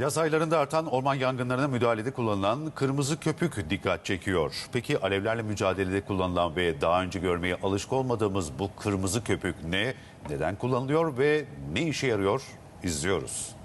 Yaz aylarında artan orman yangınlarına müdahalede kullanılan kırmızı köpük dikkat çekiyor. Peki alevlerle mücadelede kullanılan ve daha önce görmeye alışık olmadığımız bu kırmızı köpük ne? Neden kullanılıyor ve ne işe yarıyor? İzliyoruz.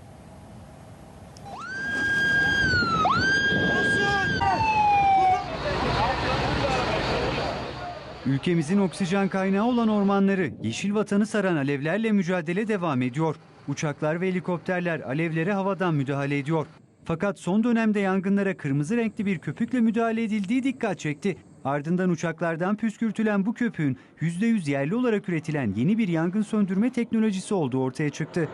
Ülkemizin oksijen kaynağı olan ormanları, yeşil vatanı saran alevlerle mücadele devam ediyor. Uçaklar ve helikopterler alevlere havadan müdahale ediyor. Fakat son dönemde yangınlara kırmızı renkli bir köpükle müdahale edildiği dikkat çekti. Ardından uçaklardan püskürtülen bu köpüğün %100 yerli olarak üretilen yeni bir yangın söndürme teknolojisi olduğu ortaya çıktı.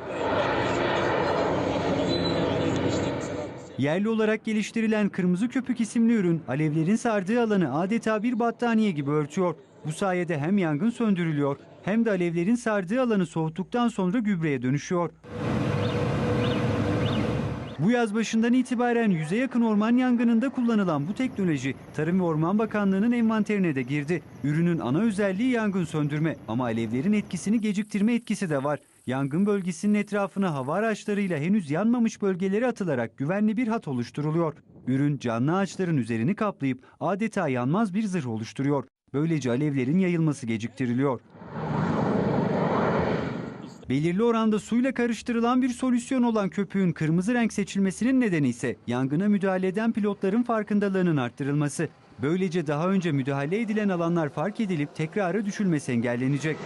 Yerli olarak geliştirilen kırmızı köpük isimli ürün alevlerin sardığı alanı adeta bir battaniye gibi örtüyor. Bu sayede hem yangın söndürülüyor hem de alevlerin sardığı alanı soğuttuktan sonra gübreye dönüşüyor. Bu yaz başından itibaren yüze yakın orman yangınında kullanılan bu teknoloji Tarım ve Orman Bakanlığı'nın envanterine de girdi. Ürünün ana özelliği yangın söndürme ama alevlerin etkisini geciktirme etkisi de var. Yangın bölgesinin etrafına hava araçlarıyla henüz yanmamış bölgeleri atılarak güvenli bir hat oluşturuluyor. Ürün canlı ağaçların üzerini kaplayıp adeta yanmaz bir zırh oluşturuyor. Böylece alevlerin yayılması geciktiriliyor. Belirli oranda suyla karıştırılan bir solüsyon olan köpüğün kırmızı renk seçilmesinin nedeni ise yangına müdahale eden pilotların farkındalığının arttırılması. Böylece daha önce müdahale edilen alanlar fark edilip tekrara düşülmesi engellenecek.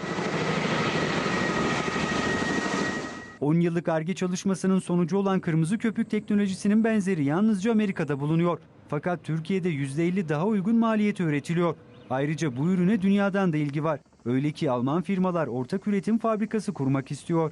10 yıllık ARGE çalışmasının sonucu olan kırmızı köpük teknolojisinin benzeri yalnızca Amerika'da bulunuyor. Fakat Türkiye'de %50 daha uygun maliyete üretiliyor. Ayrıca bu ürüne dünyadan da ilgi var. Öyle ki Alman firmalar ortak üretim fabrikası kurmak istiyor.